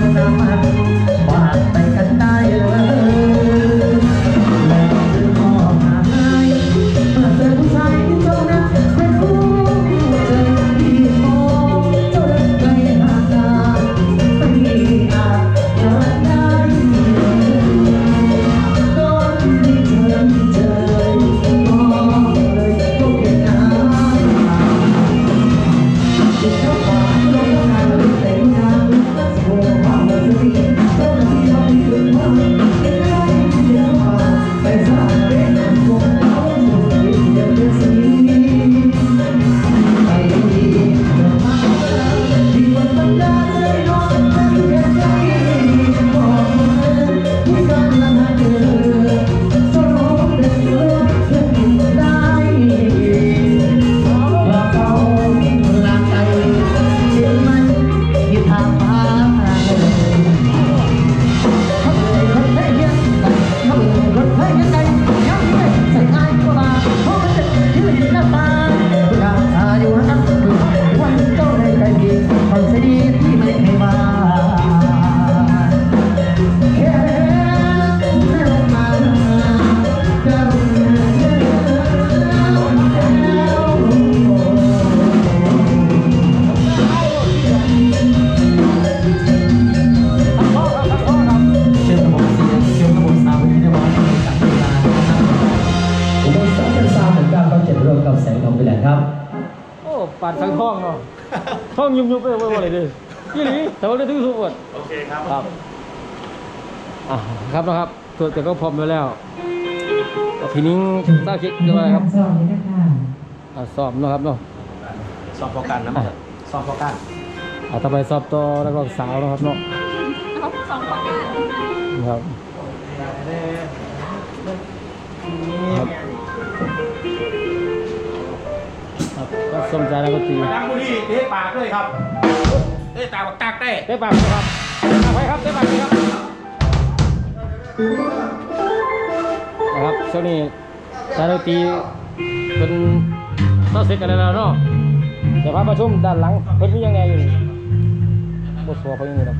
คนน้ำมันฝากไป แสงทองไปแหละครับโอ้ปาดทั้งท้องเนาะท้องยุบยุบไปหมดเลยดิยี่หลีแต่ว่าได้ถึงสุดโอเคครับครับอะครับนะครับส่วนแต่ก็พร้อมไว้แล้วเอาพี่นิ้งทราบเช็คเรื่องอะไรครับสอบนี้นะคะอะสอบเนาะครับเนาะสอบโปรกันนะมันสอบโปรกันอะต่อไปสอบต่อนักร้องสาวเนาะครับเนาะครับครับครับ ก็สมใจนักดนตรีมาดังบุรีเตะปากด้วยครับเตะตาบักตักได้เต้ปากไหมครับเต้ปากไหมครับเต้ปากไหมครับนะครับช่วงนี้สายดนตรีเป็นเต้าเสร็จกันแล้วเนาะเดี๋ยวพาประชุมด้านหลังเพิ่นมียังไงอยู่นี่บทสวดเขาอย่างนี้ครับ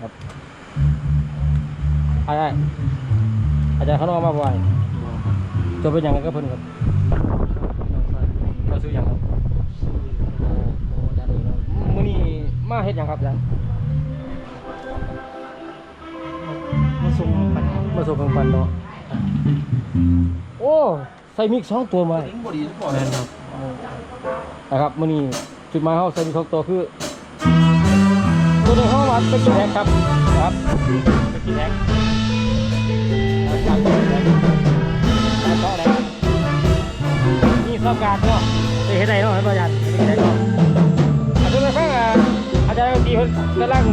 ครับไอ้ไอ้อาจารย์เขาน้องมาบ่อยจะเป็นยังไงก็เพิ่นครับก็ ซื้อหยังครับโอ้โหอาจารย์นี่เนาะมื้อนี้มาเฮ็ดหยังครับอาจารย์มาส่งปันมาส่งเครื่องปั่นเนาะโอ้ใส่มิกสองตัวมาทิ้งบุรีทุกคนแม่นครับนะครับมื้อนี้จุดหมายเฮาใส่มิกสองตัวคือตัวหนึงเฮาว่าเป็นกี่แท็กครับนะครับเป็นกี่แท็กนะครับจากกี่แท็กจากสองแท็กนี่สอบการ เห็นได้เนาะให้บ่อาจารย์เห็นได้เนาะอาจารย์ไปฟังอะอาจารย์ดนตรีเพิ่นกำลัง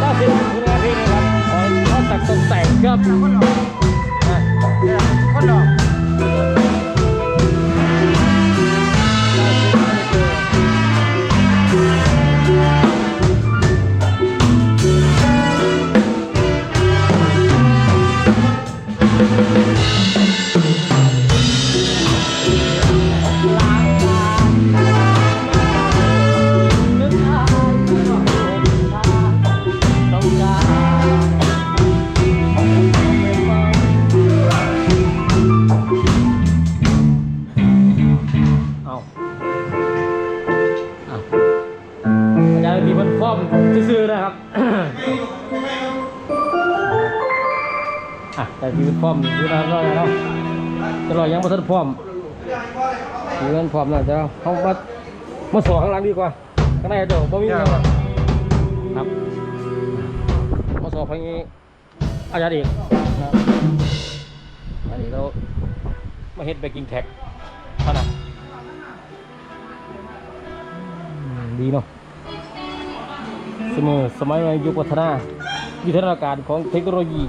เล่าเสียงคุณงานเพลงนะครับขอขอตักตกแต่งครับอะคนหลอก ซื่อๆนะครับอะแต่มีมันฟอร์มอยู่นะเนาะเนาะจะรอยังบ่ทันพร้อมมีมันพร้อมแล้วจะเอามามาสอข้างหลังดีกว่าข้างในเดี๋ยวบ่มีเงินครับมาสอบพังนี้อาจารย์เอกนะครับอันนี้เรามาเฮ็ดเบกกิ้งแท็กเท่านั้นดีเนาะ สมอสมัยในยุคพัฒนาวิทยาการของเทคโนโลยี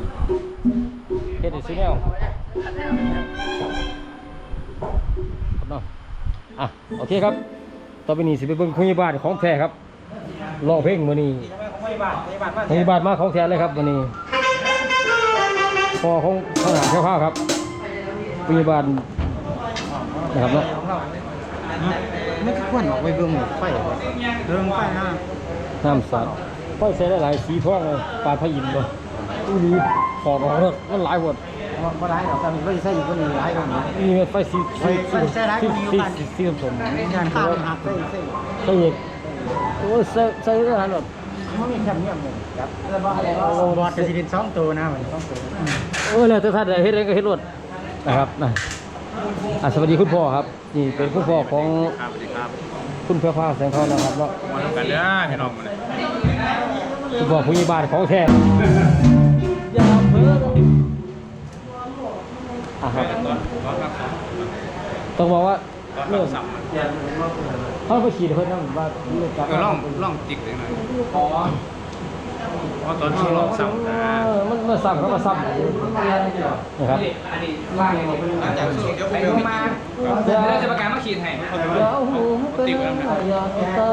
เฮ็ดได้สุดแนวครับเนาะอะโอเคครับต่อไปนี้สิไปเบิ่งพยาบาลของแท้ครับร้องเพลงมื้อนี้ไม่บาทไม่บาทมาของแท้เลยครับวันนี้พอของทหารแค่ข้าวครับพยาบาลนะครับเนาะไม่ควรออกไปเบิ่งไฟเบิ่งไฟนะ น้ำสัตว์ไฟใส่ได้หลายสีท้องเลยปลาพะยินเลยอู้นี้ขอดออกเลยมันหลายหมดบ่ได้หรอกแต่มันก็ใส่อยู่ก็มีหลายคนนี้นี่ไฟสีสีไฟใส่หลายสีคนอยู่สีบ้านสีสีสมงานข้าวหักใส่ใส่ใส่อีกโอ้ยใส่ใส่ได้หลายหมดมันมีแคมเนียมหนึ่งครับแล้วบ่อะไรโลบอดกระสิดินสองตัวนะเหมือนสองตัวโอ้ยแล้วแต่ท่านใดเฮ็ดอะไรก็เฮ็ดรวดนะครับนะอะสวัสดีคุณพ่อครับ นี่เป็นคุณพ่อของ ครับสวัสดีครับคุณเพื่อผ้าแสงทองนะครับเนาะมาทำกันเด้อพี่น้องมาเลยคุณพ่อผู้ใหญ่บ้านของแท้อย่าเพ้ออะครับตอนตอนรักษาต้องบอกว่าตอนเรื่รัองกษาเขาไปขี่เพิ่นนั่นว่าเรื่องการเออล่องล่องจิกเลยหน่อยเพ ราะตอนที่ลองสั่งนะเออมันมาซ้ำเขามาซ้ำนะครับไปดูมาเดี๋ยวเราจะประกาศมาขีดให้เดี๋ยวหูเป็นอยากตา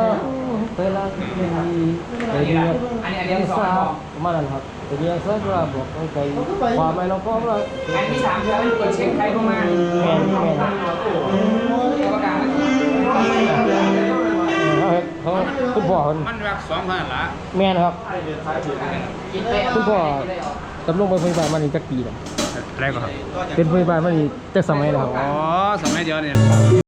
ไปรักดีไปเรียนยังสาวประมาณนั้นครับไปเรียนสักระบอกต้องใจความไม่เราก็เราอันที่สามคือเรากดเช็คใครเข้ามาแมนแมนประกาศมาเขา เขาคุณพ่อคนมันรักสองพันละแมนครับ คุณพ่อดำรงเป็นพยาบาลมานี่จักปีแล้วอะไรก็ครับ เป็นพยาบาลมานี่จักสมัยแล้วครับอ๋อสมัยเดียวเนี่ย